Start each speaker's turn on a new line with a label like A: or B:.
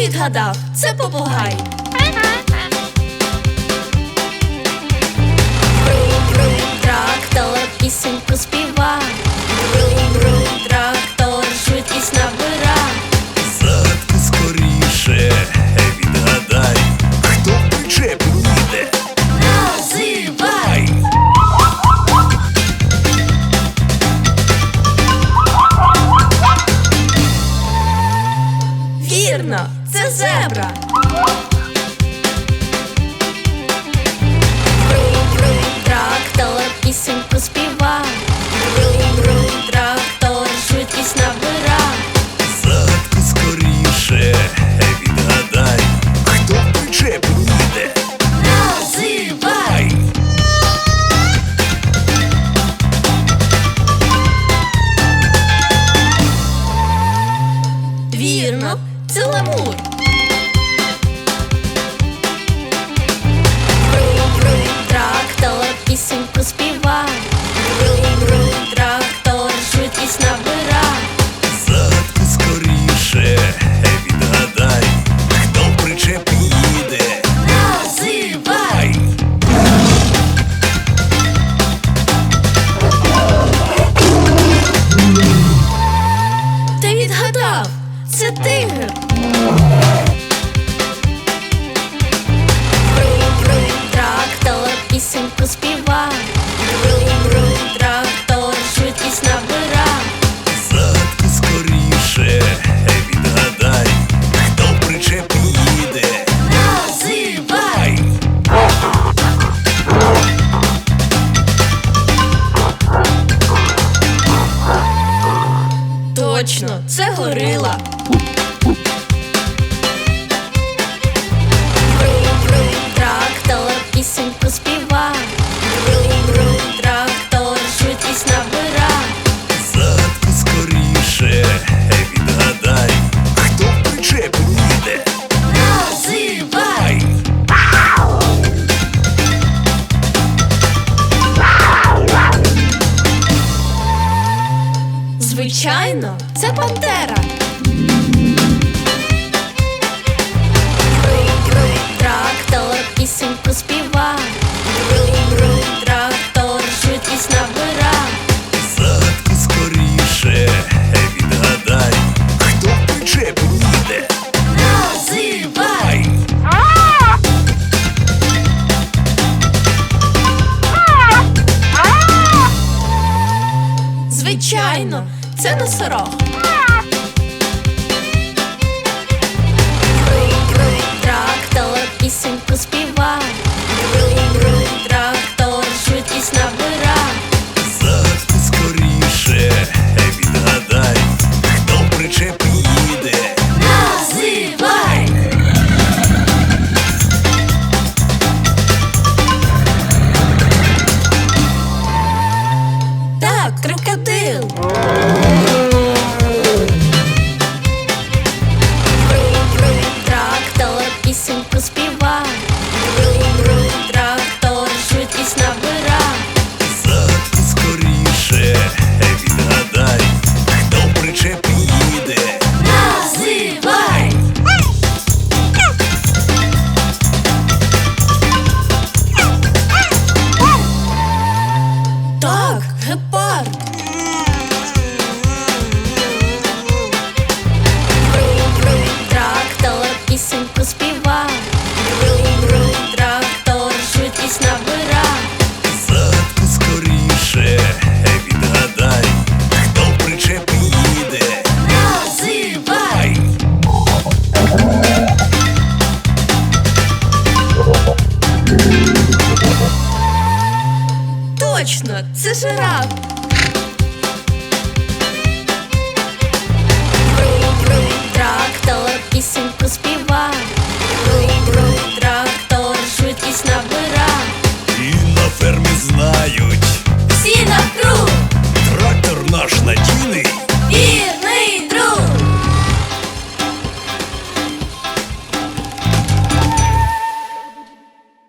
A: відгадав, це попугай. Брум-брум, трактор, пісеньку співа. Брум-брум, трактор, швидкість набира.
B: Задку скоріше відгадай, хто в причепі їде.
A: Називай! Вірно, це зебра. Брум-брум, трактор, пісеньку співа. Брум-брум, трактор, швидкість набира.
B: Задку скоріше відгадай, хто в причепі їде.
A: Називай! Вірно, це лемур. Пісеньку співа. Точно, Звичайно, це пантера. Трактор, пісеньку співа. Трактор, швидкість набира.
B: Задку скоріше відгадай, хто їде.
A: Називай! Звичайно, це носорог. Точно, це жираф.